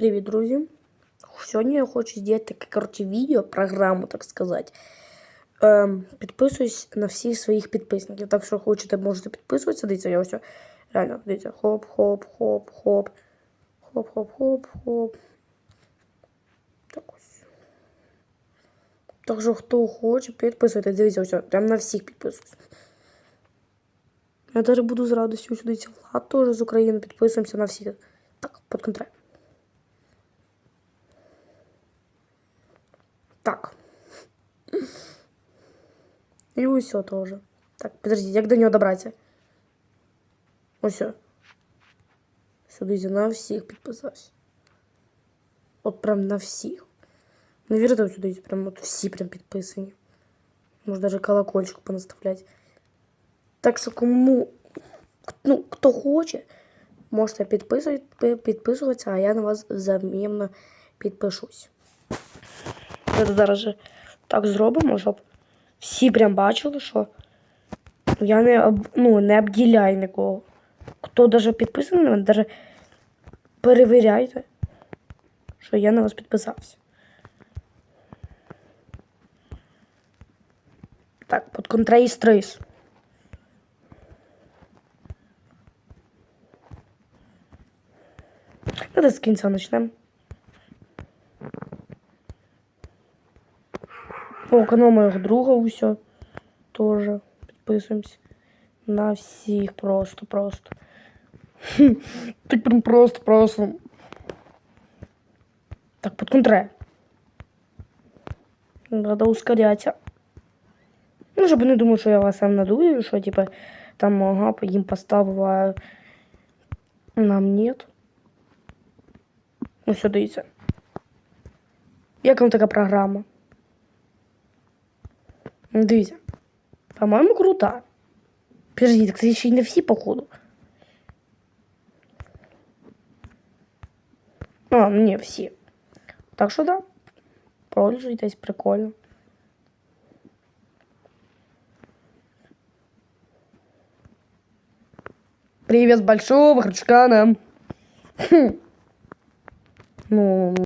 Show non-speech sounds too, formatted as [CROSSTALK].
Привіт, друзі! Сьогодні я хочу зробити таке коротше, відео, програму, так сказати. Ем, підписуюсь на всіх своїх підписників. Так що хочете, можете підписуватися. Дивіться, я ось реально, дивіться, хоп, хоп, хоп, хоп. Хоп, хоп, хоп, хоп. Так ось. Так що хто хоче, підписуйтесь. Дивіться, ось, прям на всіх підписуюсь. Я даже буду з радістю сюди. Влад теж з України. Підписуємося на всіх. Так, під контроль. Так. І ось теж. Так, подожди, як до нього добратися? Ось. Сюди на всіх підписався. От прям на вірите ось сюди, прям от всі прям підписані. Може даже колокольчик понаставлять. Так що кому, ну, хто хоче, можете підписувати, підписуватися, а я на вас взаємно підпишусь. Це зараз же так зробимо, щоб всі прям бачили, що я не, ну, не обділяю нікого. Хто даже підписаний на мене, даже перевіряйте, що я на вас підписався. Так, під контрей стрейс. Давайте з кінця почнемо. О, канал моего друга усё. Тоже підписуємось. На всіх просто, просто. [LAUGHS] Так прям просто, просто. Так, под контре. Надо ускоряться. Ну, щоб не думав, що я вас сам надую, що типа там ага, їм поставив, а нам нет. Ну, все, дивіться. Як вам така програма? Ну, Дивіться. По-моєму, крута. Подожди, так це ще й не всі, походу. А, ну не всі. Так що да. Пользуйтесь, прикольно. Привет с большого Храчкана. Хм. Ну,